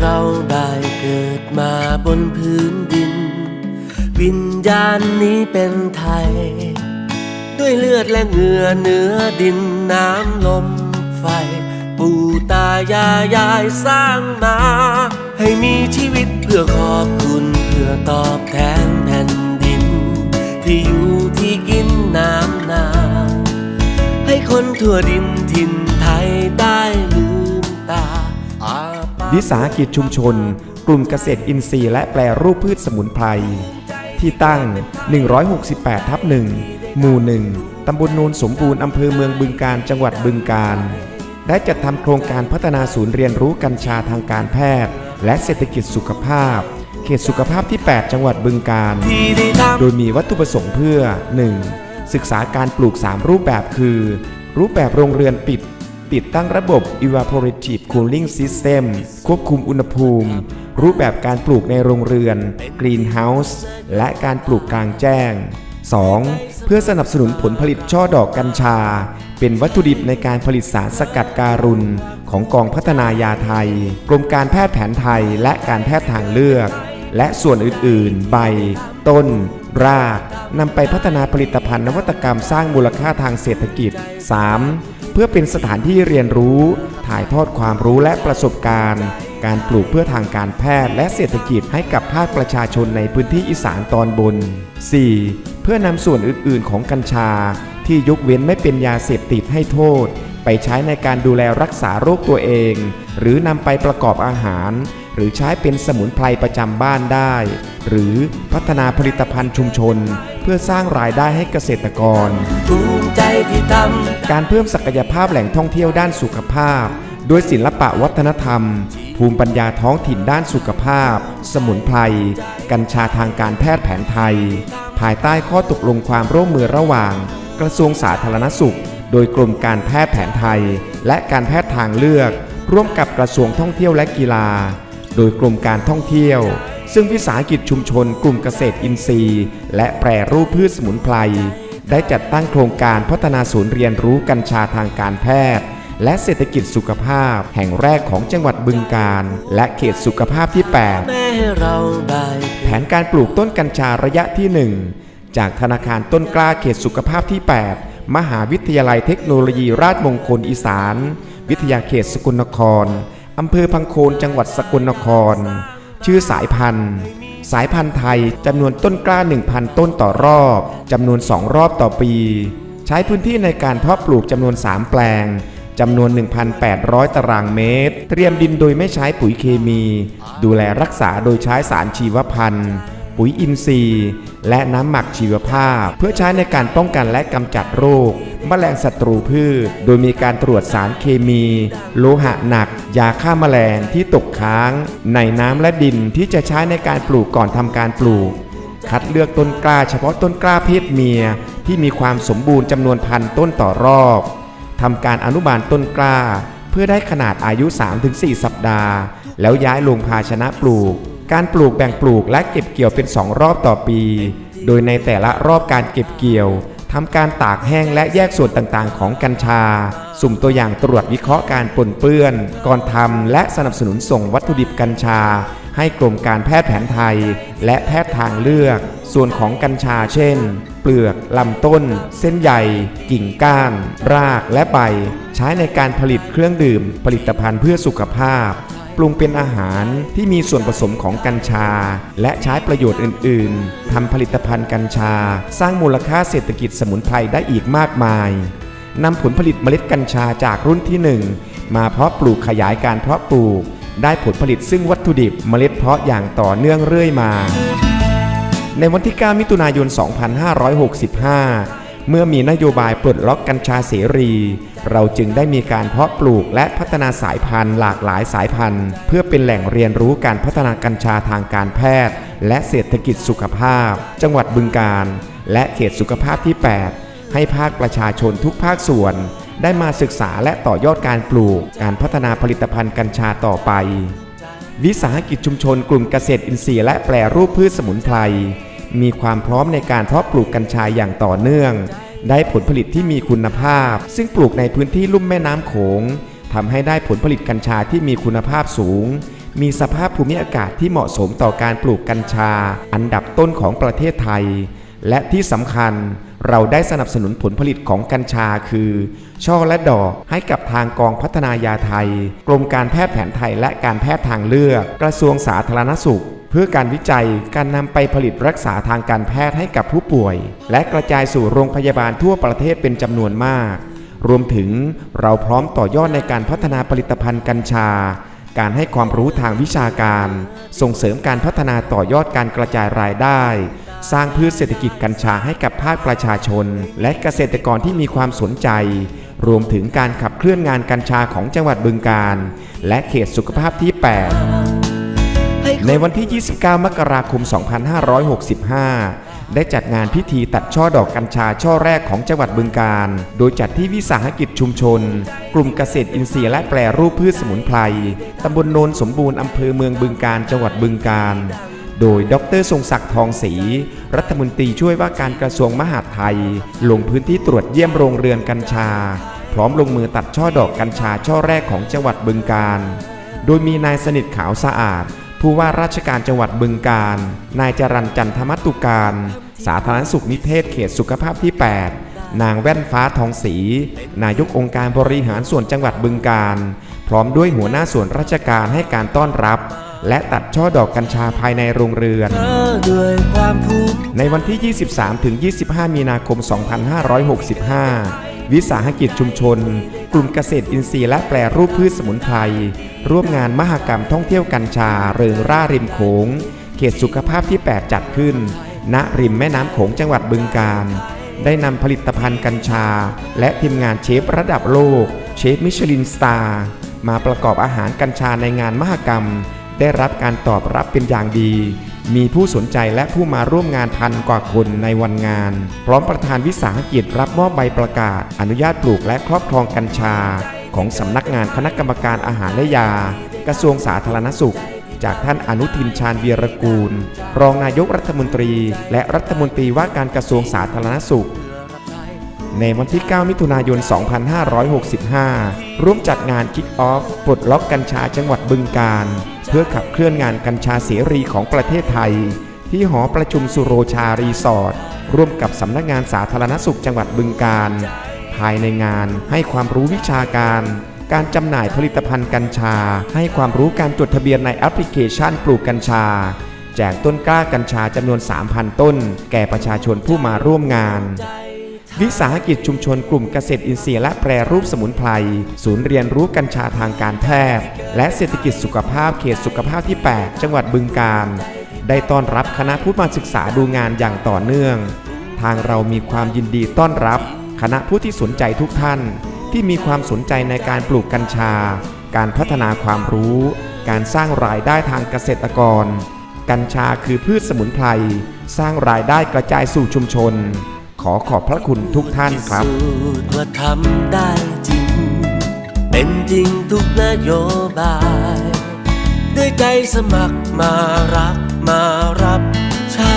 เราได้เกิดมาบนพื้นดิน วิญญาณนี้เป็นไทย ด้วยเลือดและเหงื่อเนื้อดินน้ำลมไฟ ปู่ตายายายสร้างมา ให้มีชีวิตเพื่อขอบคุณเพื่อตอบแทนแผ่นดิน ที่อยู่ที่กินน้ำนาให้คนทั่วดินถิ่นไทยได้ลืมตา วิสาหกิจชุมชน กลุ่มเกษตรอินทรีย์และแปรรูปพืชสมุนไพร ที่ตั้ง 168 ทับ1หมู่ 1 ตำบลโนนสมบูรณ์ อำเภอเมืองบึงการ จังหวัดบึงการ ได้จัดทำโครงการพัฒนาศูนย์เรียนรู้กัญชาทางการแพทย์ และเศรษฐกิจสุขภาพ เขตสุขภาพที่ 8 จังหวัดบึงการ โดยมีวัตถุประสงค์เพื่อ 1. ศึกษาการปลูก 3 รูปแบบคือ รูปแบบโรงเรือนปิด ติดตั้งระบบ evaporative cooling system ควบคุมอุณหภูมิ รูปแบบการปลูกในโรงเรือน greenhouse และการปลูกกลางแจ้ง 2. เพื่อสนับสนุนผลผลิตช่อดอกกัญชา เป็นวัตถุดิบในการผลิตสารสกัดการุณ ของกองพัฒนายาไทย กรมการแพทย์แผนไทยและการแพทย์ทางเลือก และส่วนอื่นๆ ใบ ต้น รากนำไปพัฒนาผลิตภัณฑ์นวัตกรรมสร้างมูลค่าทางเศรษฐกิจ 3. เพื่อเป็นสถานที่เรียนรู้ ถ่ายทอดความรู้และประสบการณ์ การปลูกเพื่อทางการแพทย์และเศรษฐกิจให้กับภาคประชาชนในพื้นที่อีสานตอนบน 4. เพื่อนำส่วนอื่น ๆ ของกัญชา ที่ยกเว้นไม่เป็นยาเสพติดให้โทษ ไปใช้ในการดูแลรักษาโรคตัวเอง หรือนำไปประกอบอาหาร หรือใช้เป็นสมุนไพรประจำบ้านได้ หรือพัฒนาผลิตภัณฑ์ชุมชน เพื่อสร้างรายได้ให้เกษตรกร ภูมิใจที่ทการเพิ่มศักยภาพแหล่งท่องเที่ยวด้านสุขภาพ ด้วยศิลปะวัฒนธรรม ภูมิปัญญาท้องถิ่นด้านสุขภาพ สมุนไพร กัญชาทางการแพทย์แผนไทย ภายใต้ข้อตกลงความร่วมมือระหว่าง กระทรวงสาธารณสุข โดยกรมการแพทย์แผนไทย และการแพทย์ทางเลือก ร่วมกับกระทรวงท่องเที่ยวและกีฬา โดยกรมการท่องเที่ยว ซึ่งวิสาหกิจชุมชนกลุ่มเกษตรอินทรีย์ และแปรรูปพืชสมุนไพร ได้จัดตั้งโครงการพัฒนาศูนย์เรียนรู้กัญชาทางการแพทย์ และเศรษฐกิจสุขภาพ แห่งแรกของจังหวัดบึงการ และเขตสุขภาพที่ 8แม่เราได้แผนการปลูกต้นกัญชาระยะที่ 1 จากธนาคารต้นกล้าเขตสุขภาพที่ 8 มหาวิทยาลัยเทคโนโลยีราชมงคลอีสาน วิทยาเขตสกลนครอำเภอพังโคนจังหวัดสกลนคร ชื่อสายพันธุ์ สายพันธุ์ไทยจำนวนต้นกล้า 1,000 ต้นต่อรอบจำนวน 2 รอบต่อปี ใช้พื้นที่ในการเพาะปลูกจำนวน 3 แปลงจำนวน 1,800 ตารางเมตร เตรียมดินโดยไม่ใช้ปุ๋ยเคมี ดูแลรักษาโดยใช้สารชีวพันธุ์ ปุ๋ยอินทรีย์ และน้ำหมักชีวภาพ เพื่อใช้ในการป้องกันและกำจัดโรค แมลงศัตรูพืช โดยมีการตรวจสารเคมี โลหะหนัก ยาฆ่าแมลงที่ตกค้าง ในน้ำและดินที่จะใช้ในการปลูกก่อนทำการปลูก คัดเลือกต้นกล้าเฉพาะต้นกล้าเพศเมีย ที่มีความสมบูรณ์จำนวนพันต้นต่อรอบทำการอนุบาลต้นกล้า เพื่อได้ขนาดอายุ 3-4 สัปดาห์ แล้วย้ายลงภาชนะปลูก การปลูกแบ่งปลูกและเก็บเกี่ยวเป็น 2 รอบต่อปี โดยในแต่ละรอบการเก็บเกี่ยวทำการตากแห้งและแยกส่วนต่างๆ ของกัญชา สุ่มตัวอย่างตรวจวิเคราะห์การปนเปื้อน ก่อนทำและสนับสนุนส่งวัตถุดิบกัญชา ให้กรมการแพทย์แผนไทย และแพทย์ทางเลือก ส่วนของกัญชาเช่น เปลือก ลำต้น เส้นใยกิ่งก้าน รากและใบ ใช้ในการผลิตเครื่องดื่ม ผลิตภัณฑ์เพื่อสุขภาพ ปรุงเป็นอาหารที่มีส่วนผสมของกัญชา และใช้ประโยชน์อื่น ๆทำผลิตภัณฑ์กัญชา สร้างมูลค่าเศรษฐกิจสมุนไพรได้อีกมากมายนำผลผลิตเมล็ดกัญชาจากรุ่นที่ 1 มาเพาะปลูกขยายการเพาะปลูก ได้ผลผลิตซึ่งวัตถุดิบเมล็ดเพาะอย่างต่อเนื่องเรื่อยมา ในวันที่ 9 มิถุนายน 2565 เมื่อมีนโยบายปลดล็อกกัญชาเสรี เราจึงได้มีการเพาะปลูกและพัฒนาสายพันธุ์หลากหลายสายพันธุ์ เพื่อเป็นแหล่งเรียนรู้การพัฒนากัญชาทางการแพทย์ และเศรษฐกิจสุขภาพ จังหวัดบึงการ และเขตสุขภาพที่ 8 ให้ภาคประชาชนทุกภาคส่วน ได้มาศึกษาและต่อยอดการปลูก การพัฒนาผลิตภัณฑ์กัญชาต่อไป วิสาหกิจชุมชนกลุ่มเกษตรอินทรีย์และแปรรูปพืชสมุนไพร มีความพร้อมในการเพาะปลูกกัญชาอย่างต่อเนื่อง ได้ผลผลิตที่มีคุณภาพ ซึ่งปลูกในพื้นที่ลุ่มแม่น้ำโขงทำให้ได้ผลผลิตกัญชาที่มีคุณภาพสูง มีสภาพภูมิอากาศที่เหมาะสมต่อการปลูกกัญชา อันดับต้นของประเทศไทย และที่สำคัญเราได้สนับสนุนผลผลิตของกัญชาคือ ช่อและดอกให้กับทางกองพัฒนายาไทย กรมการแพทย์แผนไทยและการแพทย์ทางเลือก กระทรวงสาธารณสุข เพื่อการวิจัยการนำไปผลิตรักษาทางการแพทย์ให้กับผู้ป่วย และกระจายสู่โรงพยาบาลทั่วประเทศเป็นจำนวนมาก รวมถึงเราพร้อมต่อยอดในการพัฒนาผลิตภัณฑ์กัญชา การให้ความรู้ทางวิชาการ ส่งเสริมการพัฒนาต่อยอดการกระจายรายได้ สร้างพืชเศรษฐกิจกัญชาให้กับภาคประชาชน และเกษตรกรที่มีความสนใจ รวมถึงการขับเคลื่อนงานกัญชาของจังหวัดบึงกาฬและเขตสุขภาพที่ 8 ในวันที่ 29 มกราคม 2565 ได้จัดงานพิธีตัดช่อดอกกัญชาช่อแรกของจังหวัดบึงกาฬโดยจัดที่วิสาหกิจชุมชน กลุ่มเกษตรอินทรีย์และแปรรูปพืชสมุนไพร ตำบลโนนสมบูรณ์ อำเภอเมืองบึงกาฬจังหวัดบึงกาฬโดยดรทรงศักดิ์ทองศรี รัฐมนตรีช่วยว่าการกระทรวงมหาดไทย ลงพื้นที่ตรวจเยี่ยมโรงเรือนกัญชา พร้อมลงมือตัดช่อดอกกัญชาช่อแรกของจังหวัดบึงกาฬโดยมีนายสนิทขาวสะอาด ผู้ว่าราชการจังหวัดบึงกาฬนายจรันจันทมัตตุการ สาธารณสุขนิเทศเขตสุขภาพที่ 8 นางแว่นฟ้าทองศรี นายกองค์การบริหารส่วนจังหวัดบึงกาฬพร้อมด้วยหัวหน้าส่วนราชการให้การต้อนรับ และตัดช่อดอกกัญชาภายในโรงเรือน ในวันที่ 23-25 มีนาคม 2565 วิสาหกิจชุมชน กลุ่มเกษตรอินทรีย์และแปรรูปพืชสมุนไพร ร่วมงานมหกรรมท่องเที่ยวกัญชา เริงร่าริมโขง เขตสุขภาพที่ 8 จัดขึ้น ณ ริมแม่น้ำโขงจังหวัดบึงกาฬ ได้นำผลิตภัณฑ์กัญชา และทีมงานเชฟระดับโลก เชฟมิชลินสตาร์มาประกอบอาหารกัญชาในงานมหกรรม ได้รับการตอบรับเป็นอย่างดี มีผู้สนใจและผู้มาร่วมงานพันกว่าคนในวันงาน พร้อมประธานวิสาหกิจรับมอบใบประกาศ อนุญาตปลูกและครอบครองกัญชา ของสำนักงานคณะกรรมการอาหารและยา กระทรวงสาธารณสุข จากท่านอนุทินชาญวีรกูล รองนายกรัฐมนตรี และรัฐมนตรีว่าการกระทรวงสาธารณสุข ในวันที่ 9 มิถุนายน 2565 ร่วมจัดงาน Kick Off ปลดล็อกกัญชาจังหวัดบึงกาฬ เพื่อขับเคลื่อนงานกัญชาเสรีของประเทศไทย ที่หอประชุมสุโรชารีสอร์ทร่วมกับสำนักงานสาธารณสุขจังหวัดบึงกาฬภายในงานให้ความรู้วิชาการ การจำหน่ายผลิตภัณฑ์กัญชา ให้ความรู้การจดทะเบียนในแอปพลิเคชันปลูกกัญชาแจกต้นกล้ากัญชาจำนวน 3,000 ต้น แก่ประชาชนผู้มาร่วมงาน วิสาหกิจชุมชนกลุ่มเกษตรอินทรีย์และแปรรูปสมุนไพร ศูนย์เรียนรู้กัญชาทางการแพทย์ และเศรษฐกิจสุขภาพเขตสุขภาพที่ 8 จังหวัดบึงกาฬได้ต้อนรับคณะผู้มาศึกษาดูงานอย่างต่อเนื่อง ทางเรามีความยินดีต้อนรับ คณะผู้ที่สนใจทุกท่าน ที่มีความสนใจในการปลูกกัญชา การพัฒนาความรู้ การสร้างรายได้ทางเกษตรกร กัญชาคือพืชสมุนไพร สร้างรายได้กระจายสู่ชุมชน ขอขอบพระคุณทุกท่านครับว่าทำได้จริง เป็นจริงทุกนโยบาย ด้วยใจสมัครมารักมารับใช้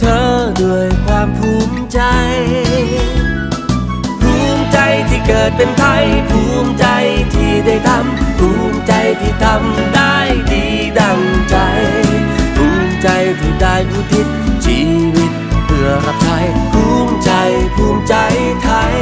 เธอด้วยความภูมิใจ ภูมิใจที่เกิดเป็นไทย ภูมิใจที่ได้ทำภูมิใจที่ทำได้ดีดังใจ ภูมิใจที่ได้อุทิศชีวิต รักไทยภูมิใจภูมิใจไทย